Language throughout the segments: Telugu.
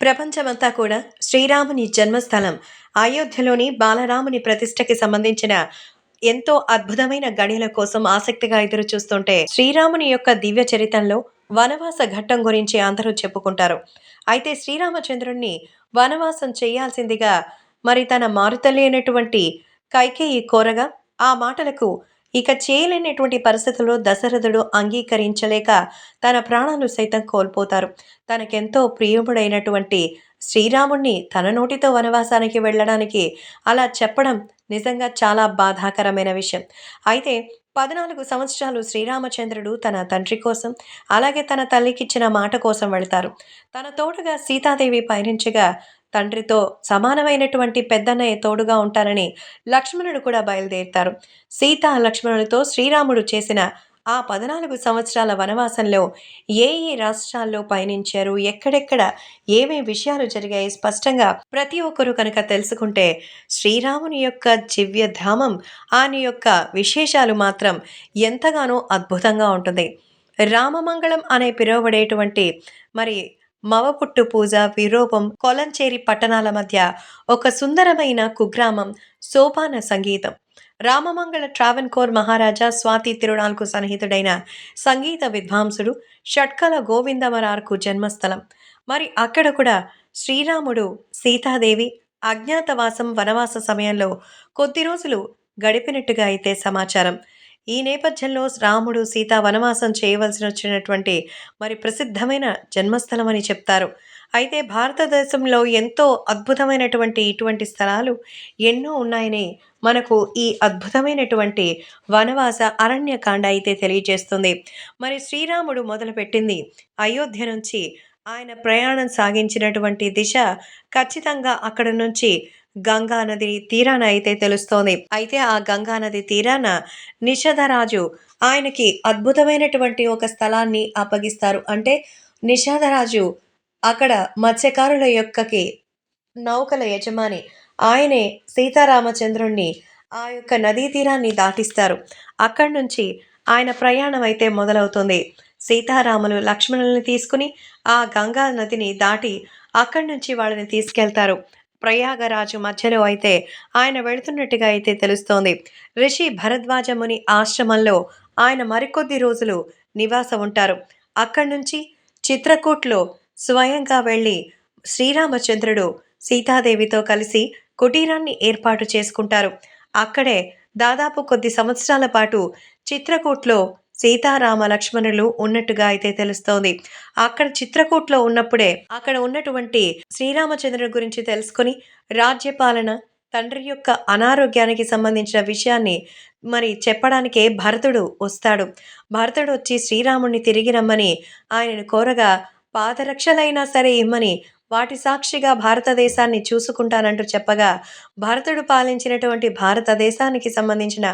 ప్రపంచమంతా కూడా శ్రీరాముని జన్మస్థలం అయోధ్యలోని బాలరాముని ప్రతిష్టకి సంబంధించిన ఎంతో అద్భుతమైన గడియల కోసం ఆసక్తిగా ఎదురు చూస్తుంటే శ్రీరాముని యొక్క దివ్య చరితంలో వనవాస ఘట్టం గురించి అందరూ చెప్పుకుంటారు. అయితే శ్రీరామచంద్రుణ్ణి వనవాసం చేయాల్సిందిగా మరి తన మారుతలేనటువంటి కైకేయి కోరగా ఆ మాటలకు ఇక చేయలేనటువంటి పరిస్థితుల్లో దశరథుడు అంగీకరించలేక తన ప్రాణాలు సైతం కోల్పోతారు. తనకెంతో ప్రియుడైనటువంటి శ్రీరాముణ్ణి తన నోటితో వనవాసానికి వెళ్ళడానికి అలా చెప్పడం నిజంగా చాలా బాధాకరమైన విషయం. అయితే పద్నాలుగు సంవత్సరాలు శ్రీరామచంద్రుడు తన తండ్రి కోసం అలాగే తన తల్లికిచ్చిన మాట కోసం వెళ్తారు. తన తోడుగా సీతాదేవి పయనించగా తండ్రితో సమానమైనటువంటి పెద్దన్నయ్య తోడుగా ఉంటానని లక్ష్మణుడు కూడా బయలుదేరుతారు. సీత లక్ష్మణులతో శ్రీరాముడు చేసిన ఆ పద్నాలుగు సంవత్సరాల వనవాసంలో ఏ ఏ రాష్ట్రాల్లో పయనించారు? ఎక్కడెక్కడ? ఏమేమి విషయాలు జరిగాయి? స్పష్టంగా ప్రతి ఒక్కరూ కనుక తెలుసుకుంటే శ్రీరాముని యొక్క దివ్యధామం ఆయన యొక్క విశేషాలు మాత్రం ఎంతగానో అద్భుతంగా ఉంటుంది. రామమంగళం అనే పిలువబడేటువంటి మరి మవపుట్టు పూజ విరూపం కొలంచేరి పట్టణాల మధ్య ఒక సుందరమైన కుగ్రామం సోపాన సంగీతం. రామమంగళ ట్రావెన్కోర్ మహారాజా స్వాతి తిరునాళ్కు సన్నిహితుడైన సంగీత విద్వాంసుడు షట్కల గోవిందమరార్కు జన్మస్థలం. మరి అక్కడ కూడా శ్రీరాముడు సీతాదేవి అజ్ఞాతవాసం వనవాస సమయంలో కొద్ది రోజులు గడిపినట్టుగా అయితే సమాచారం. ఈ నేపథ్యంలో రాముడు సీత వనవాసం చేయవలసి వచ్చినటువంటి మరి ప్రసిద్ధమైన జన్మస్థలం అని చెప్తారు. అయితే భారతదేశంలో ఎంతో అద్భుతమైనటువంటి ఇటువంటి స్థలాలు ఎన్నో ఉన్నాయని మనకు ఈ అద్భుతమైనటువంటి వనవాస అరణ్యకాండ అయితే తెలియజేస్తుంది. మరి శ్రీరాముడు మొదలుపెట్టింది అయోధ్య నుంచి ఆయన ప్రయాణం సాగించినటువంటి దిశ ఖచ్చితంగా అక్కడ నుంచి గంగా నది తీరాన అయితే తెలుస్తోంది. అయితే ఆ గంగా నది తీరాన నిషధరాజు ఆయనకి అద్భుతమైనటువంటి ఒక స్థలాన్ని అప్పగిస్తారు. అంటే నిషాదరాజు అక్కడ మత్స్యకారుల యొక్కకి నౌకల యజమాని ఆయనే సీతారామచంద్రుణ్ణి ఆ యొక్క నదీ తీరాన్ని దాటిస్తారు. అక్కడి నుంచి ఆయన ప్రయాణం అయితే మొదలవుతుంది. సీతారాములు లక్ష్మణుల్ని తీసుకుని ఆ గంగా నదిని దాటి అక్కడి నుంచి వాళ్ళని తీసుకెళ్తారు. ప్రయాగరాజు మధ్యలో అయితే ఆయన వెళుతున్నట్టుగా అయితే తెలుస్తోంది. రిషి భరద్వాజ ముని ఆశ్రమంలో ఆయన మరికొద్ది రోజులు నివాసం ఉంటారు. అక్కడి నుంచి చిత్రకూట్లో స్వయంగా వెళ్ళి శ్రీరామచంద్రుడు సీతాదేవితో కలిసి కుటీరాన్ని ఏర్పాటు చేసుకుంటారు. అక్కడే దాదాపు కొద్ది సంవత్సరాల పాటు చిత్రకూట్లో సీతారామ లక్ష్మణులు ఉన్నట్టుగా అయితే తెలుస్తోంది. అక్కడ చిత్రకూట్లో ఉన్నప్పుడే అక్కడ ఉన్నటువంటి శ్రీరామచంద్రుడి గురించి తెలుసుకొని రాజ్యపాలన తండ్రి యొక్క అనారోగ్యానికి సంబంధించిన విషయాన్ని మరి చెప్పడానికే భరతుడు వస్తాడు. భరతుడు వచ్చి శ్రీరాముణ్ణి తిరిగి రమ్మని ఆయనను కోరగా పాదరక్షలైనా సరే ఇమ్మని వాటి సాక్షిగా భారతదేశాన్ని చూసుకుంటానంటూ చెప్పగా భరతుడు పాలించినటువంటి భారతదేశానికి సంబంధించిన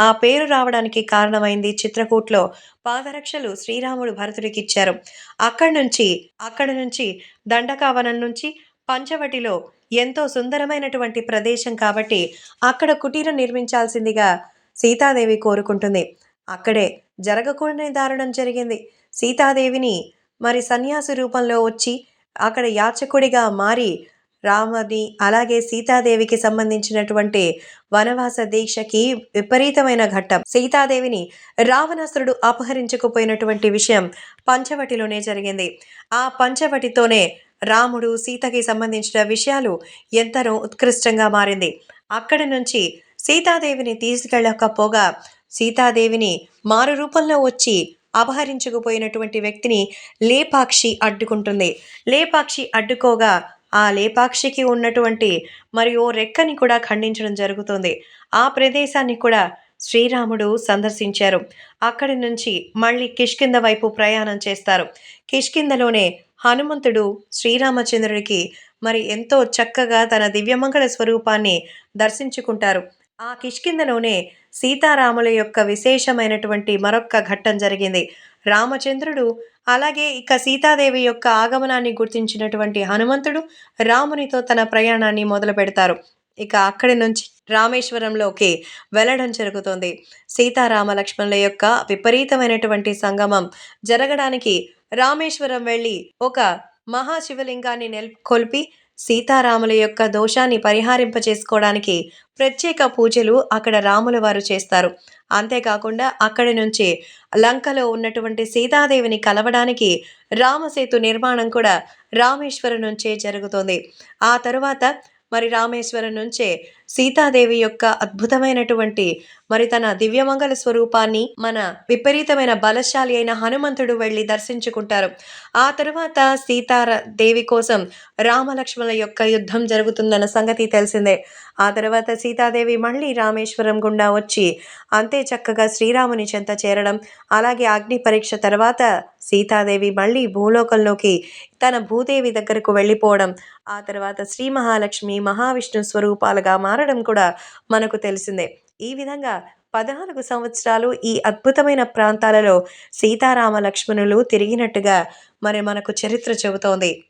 ఆ పేరు రావడానికి కారణమైంది చిత్రకూట్లో పాదరక్షలు శ్రీరాముడు భరతుడికి ఇచ్చారు అక్కడి నుంచి అక్కడి నుంచి దండకావనం నుంచి పంచవటిలో ఎంతో సుందరమైనటువంటి ప్రదేశం కాబట్టి అక్కడ కుటీరం నిర్మించాల్సిందిగా సీతాదేవి కోరుకుంటుంది. అక్కడే జరగకూడని దారుణం జరిగింది. సీతాదేవిని మరి సన్యాసి రూపంలో వచ్చి అక్కడ యాచకుడిగా మారి రామని అలాగే సీతాదేవికి సంబంధించినటువంటి వనవాస దీక్షకి విపరీతమైన ఘట్టం. సీతాదేవిని రావణాసురుడు అపహరించుకుపోయినటువంటి విషయం పంచవటిలోనే జరిగింది. ఆ పంచవటితోనే రాముడు సీతకి సంబంధించిన విషయాలు ఎంతనో ఉత్కృష్టంగా మారింది. అక్కడి నుంచి సీతాదేవిని తీసుకెళ్ళకపోగా సీతాదేవిని మారు రూపంలో వచ్చి అపహరించుకుపోయినటువంటి వ్యక్తిని లేపాక్షి అడ్డుకుంటుంది. లేపాక్షి అడ్డుకోగా ఆ లేపాక్షికి ఉన్నటువంటి మరి ఓ రెక్కని కూడా ఖండించడం జరుగుతుంది. ఆ ప్రదేశాన్ని కూడా శ్రీరాముడు సందర్శించారు. అక్కడి నుంచి మళ్ళీ కిష్కింద వైపు ప్రయాణం చేస్తారు. కిష్కిందలోనే హనుమంతుడు శ్రీరామచంద్రుడికి మరి ఎంతో చక్కగా తన దివ్యమంగళ స్వరూపాన్ని దర్శించుకుంటారు. ఆ కిష్కిందలోనే సీతారాముల యొక్క విశేషమైనటువంటి మరొక్క ఘట్టం జరిగింది. రామచంద్రుడు అలాగే ఇక సీతాదేవి యొక్క ఆగమనాన్ని గుర్తించినటువంటి హనుమంతుడు రామునితో తన ప్రయాణాన్ని మొదలు పెడతారు. ఇక అక్కడి నుంచి రామేశ్వరంలోకి వెళ్ళడం జరుగుతుంది. సీతారామ లక్ష్మణుల యొక్క విపరీతమైనటువంటి సంగమం జరగడానికి రామేశ్వరం వెళ్ళి ఒక మహాశివలింగాన్ని నెలకొల్పి సీతారాముల యొక్క దోషాన్ని పరిహారింప చేసుకోవడానికి ప్రత్యేక పూజలు అక్కడ రాముల వారు చేస్తారు. అంతేకాకుండా అక్కడి నుంచి లంకలో ఉన్నటువంటి సీతాదేవిని కలవడానికి రామసేతు నిర్మాణం కూడా రామేశ్వరం నుంచే జరుగుతుంది. ఆ తరువాత మరి రామేశ్వరం నుంచే సీతాదేవి యొక్క అద్భుతమైనటువంటి మరి తన దివ్యమంగళ స్వరూపాన్ని మన విపరీతమైన బలశాలి అయిన హనుమంతుడు వెళ్ళి దర్శించుకుంటారు. ఆ తరువాత సీతార దేవి కోసం రామలక్ష్మణుల యొక్క యుద్ధం జరుగుతుందన్న సంగతి తెలిసిందే. ఆ తర్వాత సీతాదేవి మళ్ళీ రామేశ్వరం గుండా వచ్చి అంతే చక్కగా శ్రీరాముని చెంత చేరడం అలాగే అగ్ని పరీక్ష తర్వాత సీతాదేవి మళ్ళీ భూలోకంలోకి తన భూదేవి దగ్గరకు వెళ్ళిపోవడం ఆ తర్వాత శ్రీ మహాలక్ష్మి మహావిష్ణు స్వరూపాలుగా మారడం కూడా మనకు తెలిసిందే. ఈ విధంగా పద్నాలుగు సంవత్సరాలు ఈ అద్భుతమైన ప్రాంతాలలో సీతారామ లక్ష్మణులు తిరిగినట్టుగా మరి మనకు చరిత్ర చెబుతోంది.